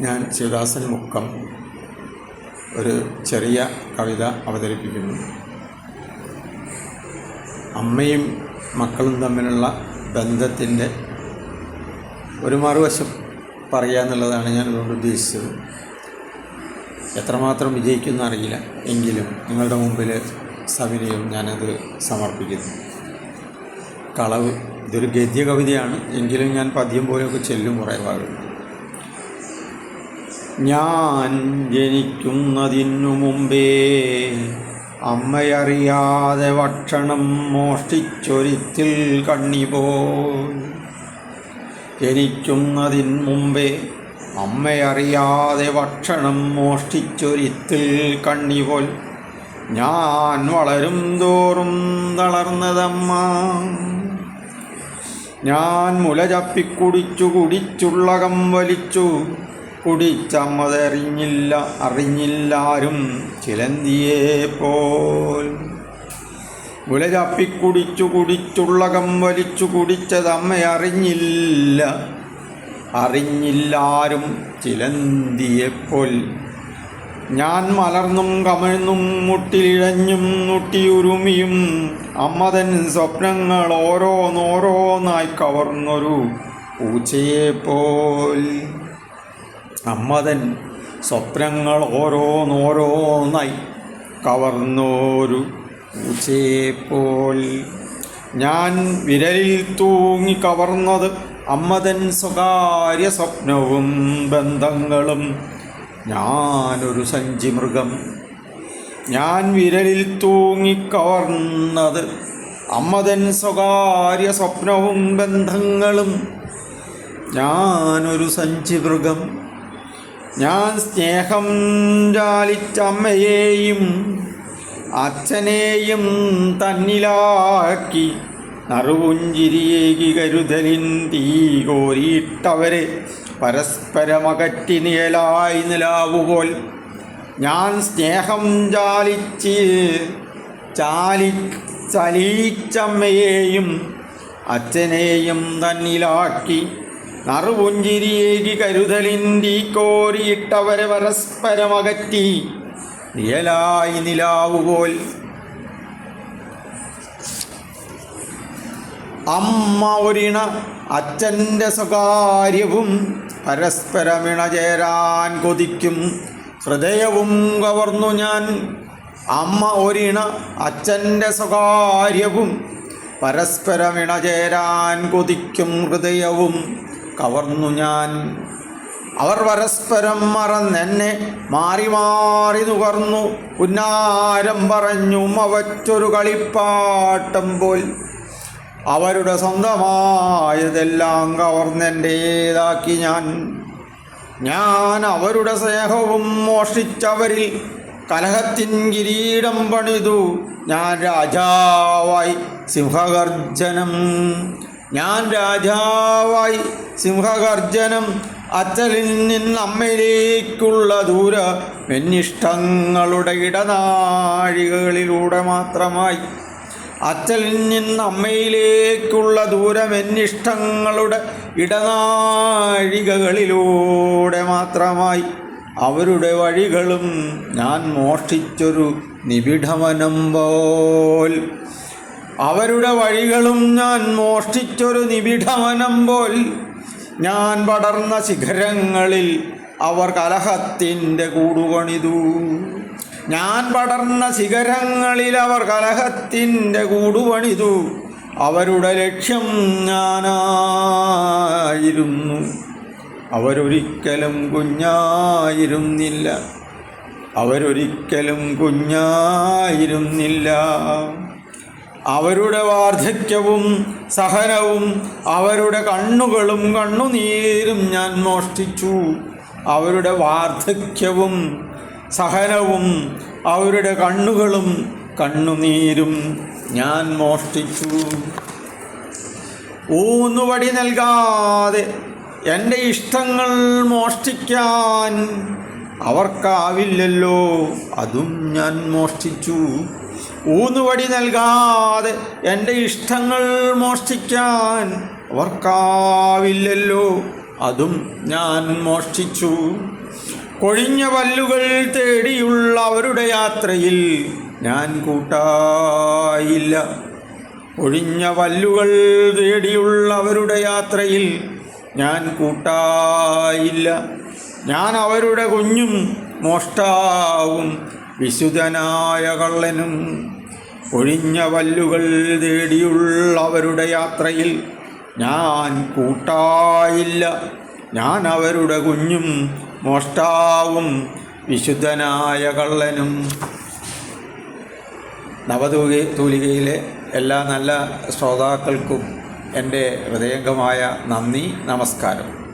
ഞാൻ ശിവദാസൻ മുക്കം ഒരു ചെറിയ കവിത അവതരിപ്പിക്കുന്നു. അമ്മയും മക്കളും തമ്മിലുള്ള ബന്ധത്തിന്റെ ഒരു മറുവശം പറയുക എന്നുള്ളതാണ് ഞാൻ അതുകൊണ്ട് ഉദ്ദേശിച്ചത്. എത്രമാത്രം വിജയിക്കുന്ന അറിയില്ല. എങ്കിലും നിങ്ങളുടെ മുമ്പിൽ സവിനയം ഞാനത് സമർപ്പിക്കുന്നു. കളവ് ഇതൊരു ഗദ്യ കവിതയാണ് എങ്കിലും ഞാൻ പദ്യം പോലെയൊക്കെ ചെല്ലും കുറേ ഭാഗം. ഞാൻ ജനിക്കുന്നതിനു മുമ്പേ അമ്മയറിയാതെ ഭക്ഷണം മോഷ്ടിച്ചൊരിത്തിൽ കണ്ണിപോൽ. ജനിക്കുന്നതിന് മുമ്പേ അമ്മയറിയാതെ ഭക്ഷണം മോഷ്ടിച്ചൊരിത്തിൽ കണ്ണിപോൽ. ഞാൻ വളരും തോറും തളർന്നതമ്മ. ഞാൻ മുല ചപ്പിക്കുടിച്ചു വലിച്ചു. കുടിച്ചമ്മതറിഞ്ഞില്ല അറിഞ്ഞില്ലാരും ചിലന്തിയെ പോൽ. ഉലചപ്പിക്കുടിച്ചു ചപ്പിക്കുടിച്ചു കുടിച്ചുള്ളകം വലിച്ചു കുടിച്ചതമ്മ അറിഞ്ഞില്ല അറിഞ്ഞില്ലാരും ചിലന്തിയെപ്പോൽ ഞാൻ മലർന്നും കമഴ്ന്നും മുട്ടിലിഴഞ്ഞും മുട്ടിയുരുമിയും അമ്മതൻ സ്വപ്നങ്ങൾ ഓരോന്നോരോന്നായി കവർന്നൊരു പൂച്ചയെപ്പോൽ അമ്മതൻ സ്വപ്നങ്ങൾ ഓരോന്നോരോന്നായി കവർന്നോരു പൂച്ചയെപ്പോൽ ഞാൻ വിരലിൽ തൂങ്ങി കവർന്നത് അമ്മതൻ സ്വകാര്യ സ്വപ്നവും ബന്ധങ്ങളും. ഞാനൊരു സഞ്ചി മൃഗം. ഞാൻ വിരലിൽ തൂങ്ങി കവർന്നത് അമ്മതൻ സ്വകാര്യ സ്വപ്നവും ബന്ധങ്ങളും. ഞാനൊരു സഞ്ചി മൃഗം. ഞാൻ സ്നേഹം ജാലിച്ചമ്മയെയും അച്ഛനെയും തന്നിലാക്കി നറുപുഞ്ചിരിയേകി കരുതലിൻ തീ കോരിയിട്ടവരെ പരസ്പരമകറ്റി നിഴലായി നിലാവുപോൽ ഞാൻ സ്നേഹം ചാലിച്ച് ചാലി ചലീച്ചമ്മയെയും അച്ഛനെയും തന്നിലാക്കി നറുപുഞ്ചിരിയേകി കരുതലിന്റെ കോരിയിട്ടവരെ പരസ്പരമകറ്റി. നിഴലായി നിലാവുപോൽ. അമ്മ ഒരിണ അച്ഛന്റെ സ്വകാര്യവും പരസ്പരമിണ ചേരാൻ കൊതിക്കും. ഹൃദയവും കവർന്നു ഞാൻ. അമ്മ ഒരിണ അച്ഛന്റെ സ്വകാര്യവും പരസ്പരമിണ ചേരാൻ കൊതിക്കും ഹൃദയവും. കവർന്നു ഞാൻ. അവർ പരസ്പരം മറന്നെന്നെ മാറി മാറി നുകർന്നു. ഉന്നാരം പറഞ്ഞു അവറ്റൊരു കളിപ്പാട്ടം പോൽ. അവരുടെ സ്വന്തമായതെല്ലാം കവർന്നെന്റേതാക്കി ഞാൻ. ഞാൻ അവരുടെ സ്നേഹവും മോഷിച്ചവരിൽ കലഹത്തിൻ കിരീടം പണിതു. ഞാൻ രാജാവായി സിംഹഗർജനം. ഞാൻ രാജാവായി സിംഹഗർജനം അച്ഛനിൽ നിന്ന് അമ്മയിലേക്കുള്ള ദൂര എന്നിഷ്ടങ്ങളുടെ ഇടനാഴികളിലൂടെ മാത്രമായി. അച്ഛനിൽ നിന്ന് അമ്മയിലേക്കുള്ള ദൂരം എന്നിഷ്ടങ്ങളുടെ ഇടനാഴികകളിലൂടെ മാത്രമായി. അവരുടെ വഴികളും ഞാൻ മോഷ്ടിച്ചൊരു നിബിഡവനം പോൽ. അവരുടെ വഴികളും ഞാൻ മോഷ്ടിച്ചൊരു നിബിഡവനം പോൽ ഞാൻ പടർന്ന ശിഖരങ്ങളിൽ അവർ കലഹത്തിന്റെ കൂടുപണിതു. ഞാൻ പടർന്ന ശിഖരങ്ങളിൽ അവർ കലഹത്തിന്റെ കൂടുപണിതു. അവരുടെ ലക്ഷ്യം ഞാനായിരുന്നു. അവരൊരിക്കലും കുഞ്ഞായിരുന്നില്ല. അവരൊരിക്കലും കുഞ്ഞായിരുന്നില്ല. അവരുടെ വാർദ്ധക്യവും സഹനവും അവരുടെ കണ്ണുകളും കണ്ണുനീരും ഞാൻ മോഷ്ടിച്ചു. അവരുടെ വാർദ്ധക്യവും സഹനവും അവരുടെ കണ്ണുകളും കണ്ണുനീരും ഞാൻ മോഷ്ടിച്ചു. ഊന്നുവടി നൽകാതെ എന്റെ ഇഷ്ടങ്ങൾ മോഷ്ടിക്കാൻ അവർക്കാവില്ലല്ലോ അതും ഞാൻ മോഷ്ടിച്ചു. ഊന്നുവടി നൽകാതെ എന്റെ ഇഷ്ടങ്ങൾ മോഷ്ടിക്കാൻ അവർക്കാവില്ലല്ലോ. അതും ഞാൻ മോഷ്ടിച്ചു. കൊഴിഞ്ഞ പല്ലുകൾ തേടിയുള്ള അവരുടെ യാത്രയിൽ ഞാൻ കൂട്ടായില്ല. ഒഴിഞ്ഞ പല്ലുകൾ തേടിയുള്ള അവരുടെ യാത്രയിൽ ഞാൻ കൂട്ടായില്ല. ഞാൻ അവരുടെ കുഞ്ഞും മോഷ്ടാവും വിശുദ്ധനായ കള്ളനും. ഒഴിഞ്ഞ വല്ലുകൾ തേടിയുള്ളവരുടെ യാത്രയിൽ ഞാൻ കൂട്ടായില്ല. ഞാൻ അവരുടെ കുഞ്ഞും മോഷ്ടാവും വിശുദ്ധനായ കള്ളനും. നവതൂകി തൂലികയിലെ എല്ലാ നല്ല ശ്രോതാക്കൾക്കും എന്റെ ഹൃദയംഗമായ നന്ദി നമസ്കാരം.